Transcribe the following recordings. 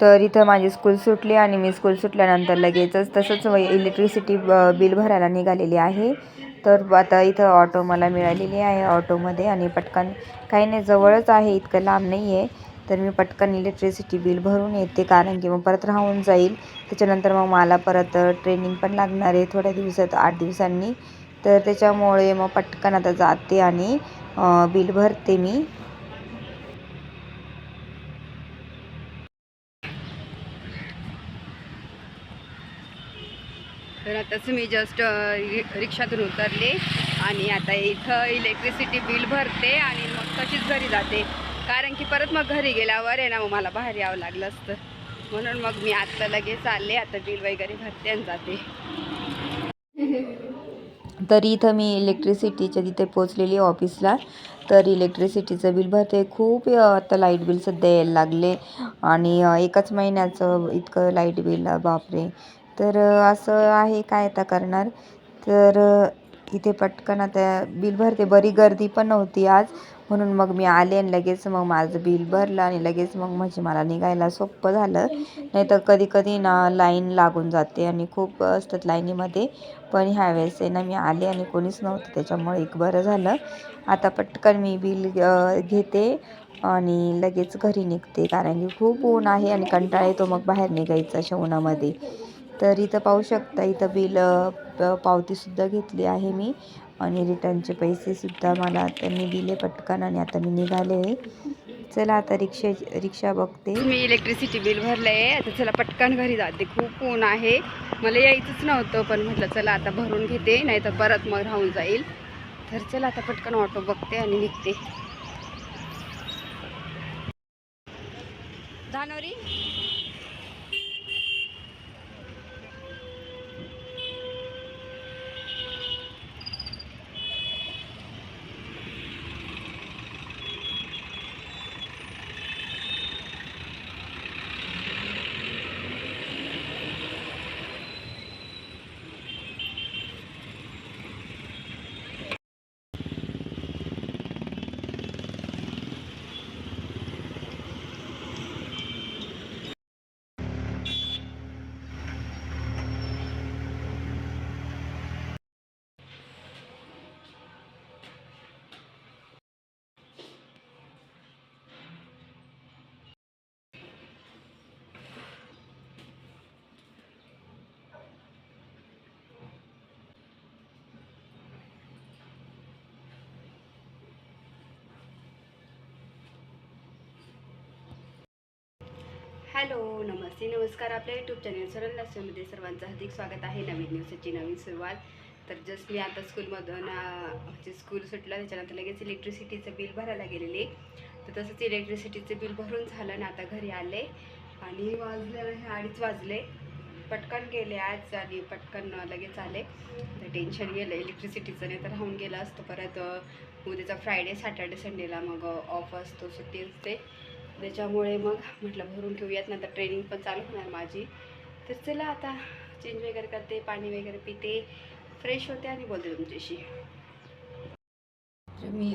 तर इथं माझी स्कूल सुटली आणि मी स्कूल सुटल्यानंतर लगेचच तसंच इलेक्ट्रिसिटी बिल भरायला निघालेली आहे तर आता इथं ऑटो मला मिळालेली आहे ऑटोमध्ये आणि पटकन काही नाही जवळच आहे इतकं लांब नाही आहे तर मी पटकन इलेक्ट्रिसिटी बिल भरून येते कारण की मग परत राहून जाईल त्याच्यानंतर मग मला परत ट्रेनिंग पण लागणार आहे थोड्या दिवसात आठ दिवसांनी तर त्याच्यामुळे मग पटकन आता जाते आणि बिल भरते मी तसं मी जस्ट रिक्षातून उतरले आणि आता इथं इलेक्ट्रिसिटी बिल भरते आणि मग तशीच घरी जाते कारण की परत मग घरी गेल्यावर आहे ना मग मला बाहेर यावं लागलं असतं म्हणून मग मी आत्ता लगेच आले आता बिल वगैरे भरते आणि जाते तरी इथं मी इलेक्ट्रिसिटीच्या तिथे पोचलेली ऑफिसला तर इलेक्ट्रिसिटीचं बिल भरते खूप आता लाईट बिल सध्या यायला लागले आणि एकाच महिन्याचं इतकं लाईट बिल बापरे तर असं आहे काय आता करणार तर इथे पटकन आता बिल भरते बरी गर्दी पण नव्हती आज म्हणून मग मी आले आणि लगेच मग माझं बिल भरलं आणि लगेच मग म्हणजे मला निघायला सोपं झालं नाही तर कधी कधी ना लाईन लागून जाते आणि खूप असतात लाईनीमध्ये पण ह्यावेळेस आहे ना मी आले आणि कोणीच नव्हतं त्याच्यामुळे एक बरं झालं आता पटकन मी बिल घेते आणि लगेच घरी निघते कारण की खूप ऊन आहे आणि कंटाळा येतो मग बाहेर निघायचं अशा उन्हामध्ये तर इथं पाहू शकता इथं बिल पावतीसुद्धा घेतली आहे मी आणि रिटर्नचे पैसेसुद्धा मला त्यांनी दिले पटकन आणि आता मी निघाले आहे चला आता रिक्षा रिक्षा बघते मी इलेक्ट्रिसिटी बिल भरलं आहे आता चला पटकन घरी जाते खूप ऊन आहे मला यायचंच नव्हतं पण म्हटलं चला आता भरून घेते नाही तर परत मग राहून जाईल तर चला आता पटकन ऑटो बघते आणि निघते धानोरी हॅलो नमस्ते नमस्कार आपल्या यूट्यूब चॅनल सरल लसमध्ये सर्वांचं हार्दिक स्वागत आहे नवीन दिवसाची नवीन सुरुवात तर जस्ट मी आता स्कूलमधून जे स्कूल सुटलं त्याच्यानंतर लगेच इलेक्ट्रिसिटीचं बिल भरायला गेलेले तर तसंच इलेक्ट्रिसिटीचं बिल भरून झालं आणि आता घरी आले आणि वाजले हे अडीच वाजले पटकन गेले आज आणि पटकन लगेच आले तर टेन्शन गेलं इलेक्ट्रिसिटीचं नाही तर राहून गेलं असतं परत उद्याचा फ्रायडे सॅटर्डे संडेला मग ऑफ असतो सुट्टी असते त्याच्यामुळे मग म्हटलं भरून ठेवूयात नंतर ट्रेनिंग पण चालू होणार माझी तर चला आता चेंज वगैरे करते पाणी वगैरे पिते फ्रेश होते आणि बोलते तुमच्याशी तर मी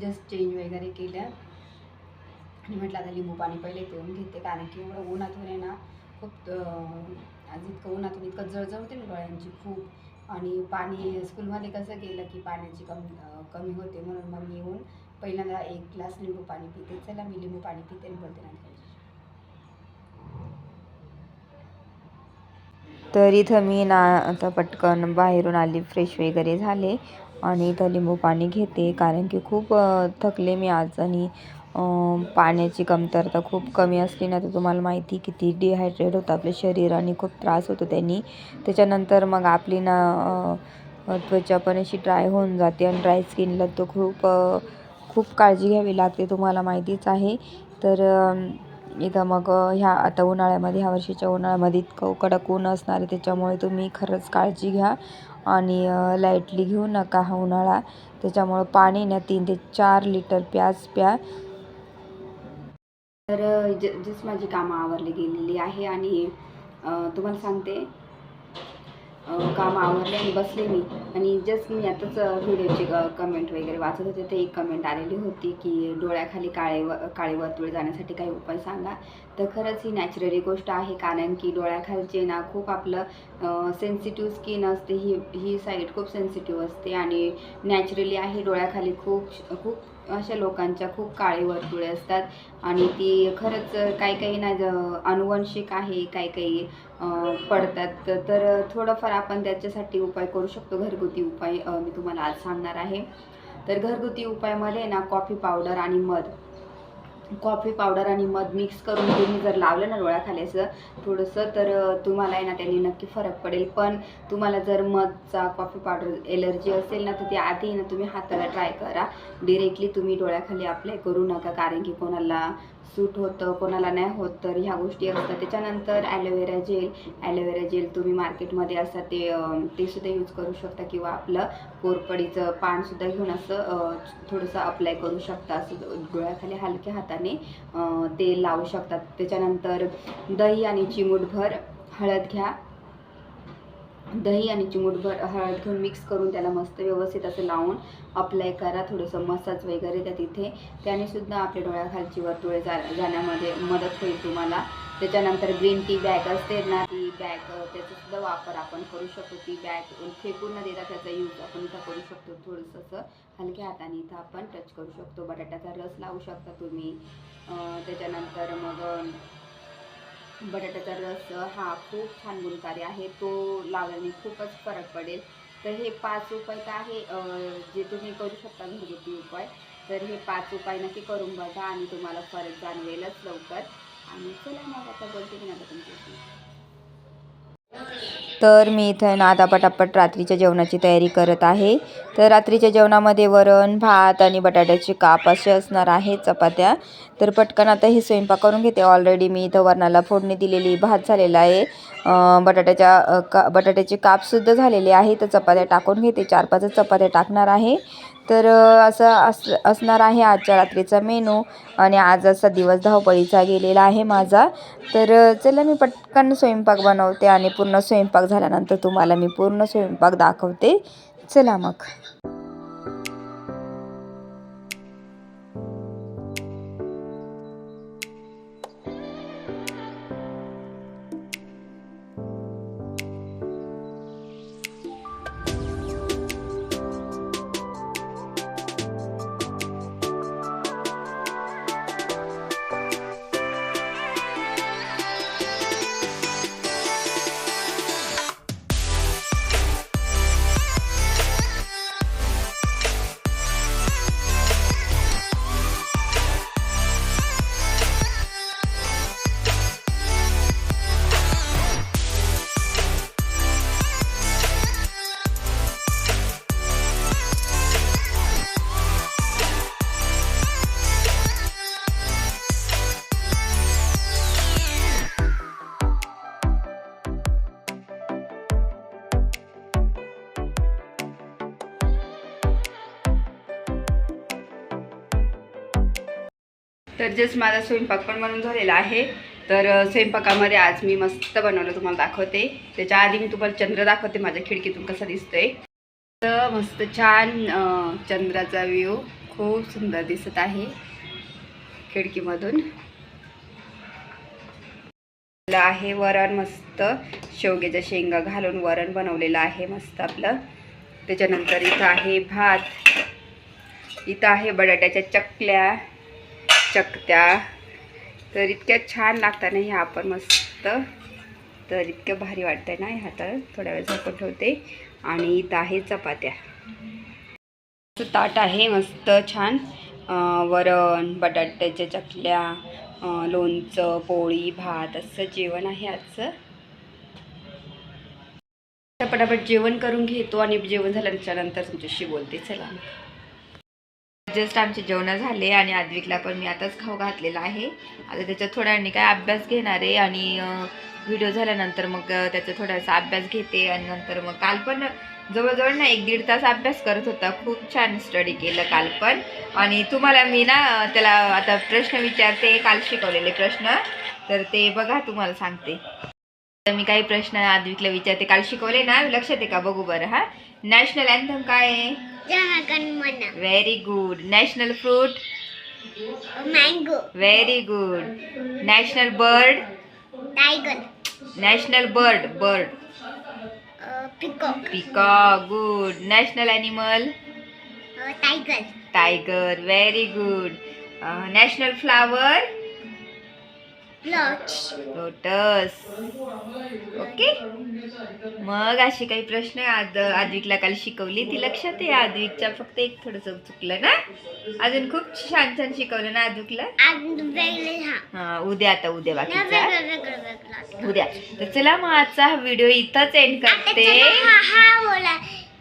जस्ट चेंज वगैरे केलं आणि म्हटलं आता लिंबू पाणी पहिले पिऊन घेते कारण की एवढं उन्हातून आहे ना खूप आज इतकं उन्हातून इतकं जळजळ होते ना डोळ्यांची खूप आणि पाणी स्कूलमध्ये कसं केलं की पाण्याची कमी कमी होते म्हणून मग मी येऊन पहिल्यांदा एक ग्लास लिंबू पाणी पिते चला मी लिंबू पाणी पिते आणि बोलते तर इथं मी ना आता पटकन बाहेरून आली फ्रेश वगैरे झाले आणि इथं लिंबू पाणी घेते कारण की खूप थकले मी आज आणि पाण्याची कमतरता खूप कमी असली ना तर तुम्हाला माहिती किती डिहायड्रेट होतं शरीर आणि खूप त्रास होतो त्यांनी त्याच्यानंतर मग आपली ना त्वचा पण अशी ड्राय होऊन जाते आणि ड्राय स्किनला तो खूप खूप काळजी घ्यावी लागते तुम्हाला माहितीच आहे तर इथं मग ह्या आता उन्हाळ्यामध्ये ह्या वर्षीच्या उन्हाळ्यामध्ये इतकं कडक ऊन असणार आहे त्याच्यामुळे तुम्ही खरंच काळजी घ्या आणि लाईटली घेऊ नका हा उन्हाळा त्याच्यामुळं पाणी ना तीन ते चार लिटर प्याज प्या तर ज जस माझी कामं आवरली गेलेली आहे आणि तुम्हाला सांगते काम आवरले आणि बसले मी आणि जस्ट मी आताच व्हिडिओचे कमेंट वगैरे वाचत होते ते एक कमेंट आलेली होती की डोळ्याखाली काळे व काळे वर्तुळ जाण्यासाठी काही उपाय सांगा तर खरंच ही नॅचरली गोष्ट आहे कारण की डोळ्याखालचे ना खूप आपलं सेन्सिटिव्ह स्किन असते ही ही साईड खूप सेन्सिटिव्ह असते आणि नॅचरली आहे डोळ्याखाली खूप खूप अशा लोकांच्या खूप काळे वर्तुळे असतात आणि ती खरंच काही काही ना अनुवंशिक आहे काही काही पडतात तर थोडंफार आपण त्याच्यासाठी उपाय करू शकतो घरगुती उपाय मी तुम्हाला आज सांगणार आहे तर घरगुती उपायमध्ये ना कॉफी पावडर आणि मध कॉफी पावडर आणि मध मिक्स करून तुम्ही जर लावलं ना डोळ्याखाली असं थोडंसं तर तुम्हाला आहे ना त्याने नक्की फरक पडेल पण तुम्हाला जर मधचा कॉफी पावडर एलर्जी असेल ना तर ते आधी ना तुम्ही हाताला ट्राय करा डिरेक्टली तुम्ही डोळ्याखाली अप्लाय करू नका कारण की कोणाला सूट होतं कोणाला नाही होत तर ह्या गोष्टी असतात त्याच्यानंतर ॲलोवेरा जेल ॲलोवेरा जेल तुम्ही मार्केटमध्ये असा ते ते सुद्धा यूज करू शकता किंवा आपलं कोरपडीचं पानसुद्धा घेऊन असं थोडंसं अप्लाय करू शकता असं डोळ्याखाली हलक्या हाताने प्रमाणे तेल लावू शकतात त्याच्यानंतर दही आणि चिमूटभर हळद घ्या दही आणि चिमूटभर हळद घेऊन मिक्स करून त्याला मस्त व्यवस्थित असं लावून अप्लाय करा थोडंसं मसाज वगैरे त्या तिथे त्याने सुद्धा आपल्या डोळ्याखालची वर्तुळे जा जाण्यामध्ये मदत होईल तुम्हाला त्याच्यानंतर ग्रीन टी बॅग असते ना ती बॅग सुद्धा वापर आपण करू शकतो ती बॅग फेकून न देता त्याचा यूज आपण इथं करू शकतो थोडंसं हलक्या हाताने इथं आपण टच करू शकतो बटाट्याचा रस लावू शकता तुम्ही त्याच्यानंतर मग बटाट्याचा रस हा खूप छान गुणकारी आहे तो लावल्याने खूपच फरक पडेल तर हे पाच उपाय तर आहे जे तुम्ही करू शकता घरगुती उपाय तर हे पाच उपाय नक्की करून बघा आणि तुम्हाला फरक जाणवेलच लवकर आणि चला मग आता बोलते मी Thank you. तर मी इथं ना आता पटापट रात्रीच्या जेवणाची तयारी करत आहे तर रात्रीच्या जेवणामध्ये वरण भात आणि बटाट्याचे काप असे असणार आहे चपात्या तर पटकन आता हे स्वयंपाक करून घेते ऑलरेडी मी इथं वरणाला फोडणी दिलेली भात झालेला आहे बटाट्याच्या का बटाट्याची कापसुद्धा झालेले आहे तर चपात्या टाकून घेते चार पाच चपात्या टाकणार आहे तर असं अस असणार आहे आजच्या रात्रीचा मेनू आणि आज असा दिवस धावपळीचा गेलेला आहे माझा तर चला मी पटकन स्वयंपाक बनवते आणि पूर्ण स्वयंपाक झाल्यानंतर तुम्हाला मी पूर्ण स्वयंपाक दाखवते चला मग तर जस माझा स्वयंपाक पण बनवून झालेला आहे तर स्वयंपाकामध्ये आज मी मस्त बनवलं तुम्हाला दाखवते त्याच्या आधी मी तुम्हाला चंद्र दाखवते माझ्या खिडकीतून कसा दिसतोय तर मस्त छान चंद्राचा व्ह्यू खूप सुंदर दिसत आहे खिडकीमधून आहे वरण मस्त शेवग्याच्या शेंगा घालून वरण बनवलेलं आहे मस्त आपलं त्याच्यानंतर इथं आहे भात इथं आहे बटाट्याच्या चकल्या चकत्या तर इतक्या छान लागतात ना ह्या आपण मस्त तर इतक्या भारी वाटतंय ना ह्या तर थोड्या वेळ झाकून ठेवते आणि इथं आहे चपात्या ताट आहे मस्त छान वरण बटाट्याच्या चकल्या लोणचं पोळी भात असं जेवण आहे आजचं पटापट जेवण करून घेतो आणि जेवण झाल्याच्यानंतर तुमच्याशी बोलते चला जस्ट आमचे जेवण झाले आणि आद्विकला पण मी आताच खाऊ घातलेला आहे आता त्याच्या थोड्या काय अभ्यास घेणार आहे आणि व्हिडिओ झाल्यानंतर मग त्याचा थोडासा अभ्यास घेते आणि नंतर मग काल पण जवळजवळ ना एक दीड तास अभ्यास करत होता खूप छान स्टडी केलं काल पण आणि तुम्हाला मी ना त्याला आता प्रश्न विचारते काल शिकवलेले प्रश्न तर ते बघा तुम्हाला सांगते तर मी काही प्रश्न आद्विकला विचारते काल शिकवले ना लक्षात आहे का बघू बरं हा नॅशनल अँथम काय आहे Jawaganmana. Very good. National fruit? Mango. Very good. National bird? Tiger. National bird? Bird. Uh, peacock. Peacock. Good. National animal? Uh, tiger. Tiger. Very good. Uh, national flower? Lotus okay मग अशी काही प्रश्न आद आदविकला काल शिकवली ती लक्षात आहे आदविकच्या फक्त एक थोडस चुकलं ना अजून खूप छान छान शिकवलं ना आदविकला उद्या आता उद्या बाकी उद्या तर चला मग आजचा हा व्हिडिओ इथंच एंड करते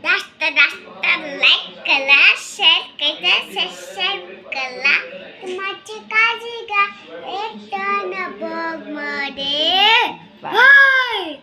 દોસ્તો દોસ્તો લાઈક કલા શેર કરતા સબસ્ક્રાઇબ કલા મચે કાજીગા એક ટન ભોગ મળે હાય